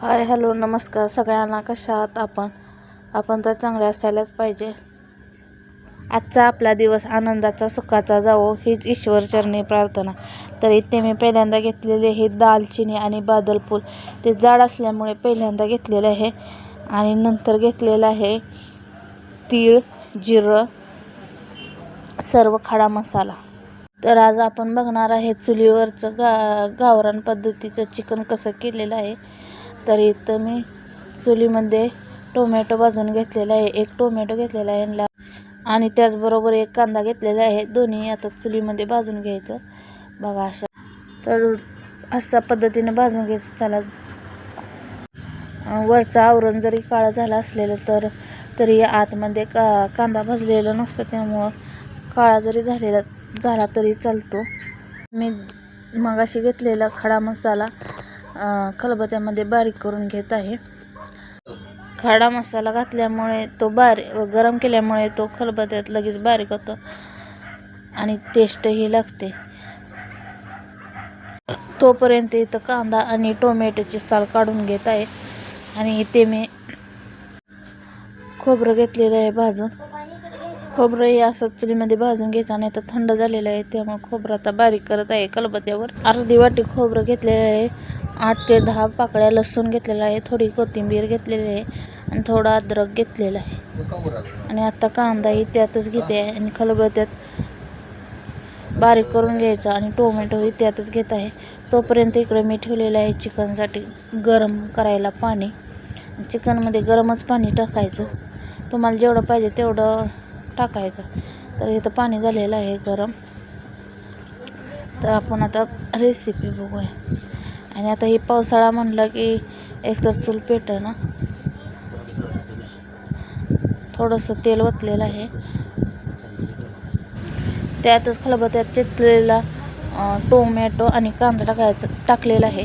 Hi hello नमस्कार. सगळ्यांना कशा आहात आपण? आपण तर चांगले असायलाच पाहिजे. आजचा आपला दिवस आनंदाचा सुखाचा जावो हीच ईश्वरचरणी प्रार्थना. तर इथे मी पहिल्यांदा घेतलेले हे दालचिनी आणि बादलपूल ते जाड असल्यामुळे पहिल्यांदा घेतलेलं आहे. आणि नंतर घेतलेलं आहे तीळ जिरं सर्व खडा मसाला. तर आज आपण बघणार आहे चुलीवरचं गा गावरान पद्धतीचं चिकन कसं केलेलं आहे. तर इथं मी चुलीमध्ये टोमॅटो भाजून घेतलेला आहे. एक टोमॅटो घेतलेला आहे ला- आणि त्याचबरोबर एक कांदा घेतलेला आहे. दोन्ही आता चुलीमध्ये भाजून घ्यायचं. बघा अशा. तर अशा पद्धतीने भाजून घ्यायचं. चला. वरचा वरचं आवरण जरी काळा झाला असलेलं तर तरी आतमध्ये का कांदा भाजलेला नसतं. त्यामुळं काळा जरी झालेला झाला तरी चालतो. मी मगाशी घेतलेला खडा मसाला खलबत्यामध्ये बारीक करून घेत आहे. खाडा मसाला घातल्यामुळे तो बारीक गरम केल्यामुळे तो खलबत्यात लगेच बारीक होतो आणि टेस्टही लागते. तोपर्यंत इथं कांदा आणि टोमॅटोची साल काढून घेत आहे आणि इथे मी खोबरं घेतलेलं आहे भाजून. खोबरं हे असं चुलीमध्ये भाजून घ्यायचं आणि आता थंड झालेलं आहे त्यामुळे खोबरं आता बारीक करत आहे कलबत्यावर अर्धी वाटी खोबरं घेतलेलं आहे. आठ ते दहा पाकळ्या लसूण घेतलेला आहे थोडी कोथिंबीर घेतलेली आहे आणि थोडा अद्रक घेतलेला आहे. आणि आता कांदाही त्यातच घेते आहे आणि खलबत्यात बारीक करून घ्यायचा आणि टोमॅटोही त्यातच घेत आहे. तोपर्यंत इकडे मी ठेवलेलं आहे चिकनसाठी गरम करायला पाणी. चिकनमध्ये गरमच पाणी टाकायचं. तुम्हाला जेवढं पाहिजे तेवढं टाकायचं. तर इथं पाणी झालेलं आहे गरम. तर आपण आता रेसिपी बघूया. आणि आता हे पावसाळा म्हणलं की एकतर चूल पेट ना थोडंसं तेल ओतलेलं आहे. त्यातच खलबत्यात चितलेला टोमॅटो आणि कांदा टाकायचं टाकलेला आहे.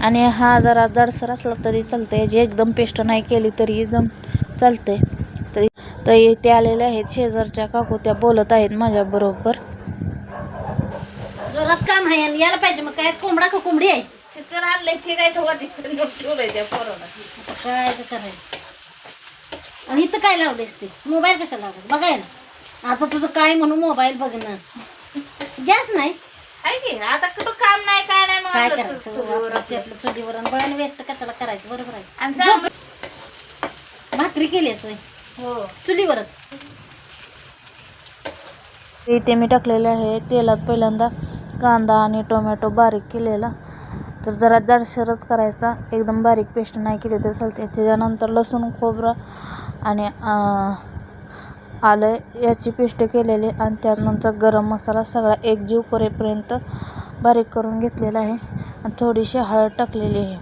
आणि हा जरा जाडसर असला तरी चालतंय. जे एकदम पेस्ट नाही केली तरी एकदम चालते तरी तरी ते आलेले आहेत शेजारच्या काकू. त्या बोलत आहेत माझ्याबरोबर. जोरात काम आहे यायला पाहिजे. मग काय कोंबडा का कोंबडी आहे? चिकन आणलंय ते काय ठेवलंय त्या पोराला. काय करायचं. आणि इथं काय लावलेस ते? मोबाईल कशाला लावलेस बघाय ना. आता तुझं काय म्हणून मोबाईल बघणं गॅस नाही. आहे की आता कुठं काम नाही काय नाही मग काय करायचं? चुलीवर आपलं बळण वेस्ट कशाला करायचं? बरोबर आहे. आणि भाकरी केलीस होय? हो. चुलीवरच. इथे मी टाकलेले आहे तेलात पहिल्यांदा कांदा आणि टोमॅटो बारीक केलेला. तर जरा जाडसरच करायचा. एकदम बारीक पेस्ट नाही केली तर चालते. त्याच्यानंतर लसूण खोबरं आणि आलं याची पेस्ट केलेली आणि त्यानंतर गरम मसाला सगळा एकजीव करेपर्यंत बारीक करून घेतलेला आहे आणि थोडीशी हळद टाकलेली आहे.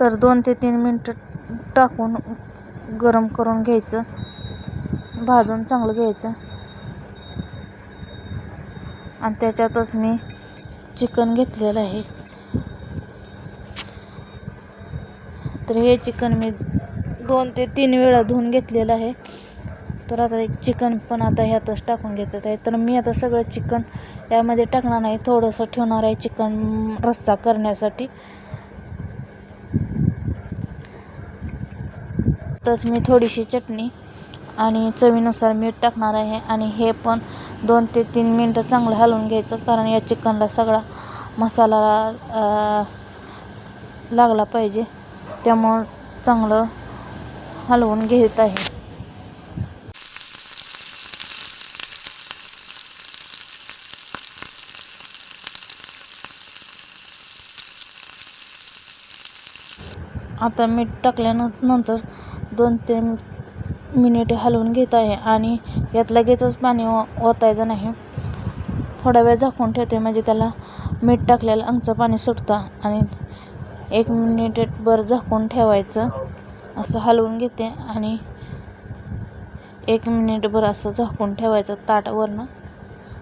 तर दोन ते तीन मिनटं टाकून गरम करून घ्यायचं. भाजून चांगलं घ्यायचं. आणि त्याच्यातच मी चिकन घेतलेलं आहे. तर हे चिकन मी दोन ते तीन वेळा धुवून घेतलेलं आहे. तर आता एक चिकन पण आता ह्यातच टाकून घेतलं आहे. तर मी आता सगळं चिकन यामध्ये टाकणार नाही. थोडंसं ठेवणार आहे चिकन रस्सा करण्यासाठी. तच मी थोडीशी चटणी आणि चवीनुसार मीठ टाकणार आहे. आणि हे पण दोन ते तीन मिनटं चांगलं हलवून घ्यायचं कारण या चिकनला सगळा मसाला लागला पाहिजे. त्यामुळं चांगलं हलवून घेत आहे. आता मीठ टाकल्यानंतर दोन ते मिनिटे हलवून घेत आहे आणि यात लगेचच पाणी ओ ओतायचं नाही. थोडा वेळ झाकून ठेवते म्हणजे त्याला मीठ टाकलेलं अंगचं पाणी सुटतं. आणि एक मिनिटभर झाकून ठेवायचं असं हलवून घेते. आणि एक मिनिटभर असं झाकून ठेवायचं ताटावरनं.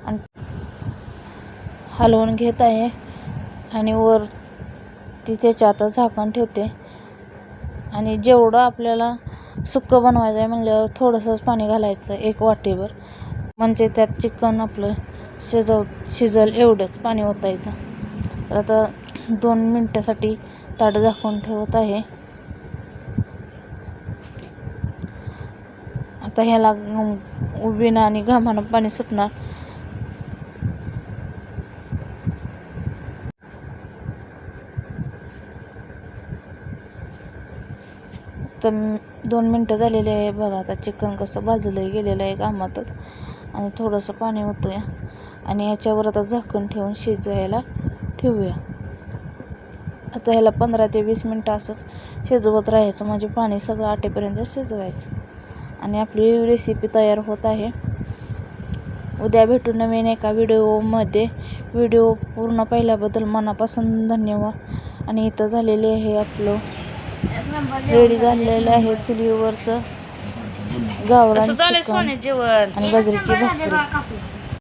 आणि हलवून घेत आहे. आणि वर ती त्याच्यात झाकण ठेवते. आणि जेवढं आपल्याला सुक्कं बनवायचं आहे म्हणल्यावर थोडंसंच पाणी घालायचं एक वाटीभर. म्हणजे त्यात चिकन आपलं शिजव शिजल एवढंच पाणी ओतायचं. तर आता दोन मिनटासाठी ताट झाकून ठेवत आहे. आता ह्याला उभीनं आणि घामानं पाणी सुटणार. तर दोन मिनटं झालेले आहे. बघा आता चिकन कसं भाजलं गेलेलं आहे कामातच. आणि थोडंसं पाणी ओतूया. आणि याच्यावर आता झाकण ठेवून शिजायला ठेवूया. आता ह्याला पंधरा ते वीस मिनटं असंच शिजवत राहायचं. म्हणजे पाणी सगळं आटेपर्यंत शिजवायचं. आणि आपली रेसिपी तयार होत आहे. उद्या भेटू नवीन एका व्हिडिओमध्ये. व्हिडिओ पूर्ण पाहिल्याबद्दल मनापासून धन्यवाद. आणि इथं झालेले आहे आपलं रेडी झालेलं आहे चुलीवरचं. गावरान चिकन जेवण. आणि बाजरीची भाकरी.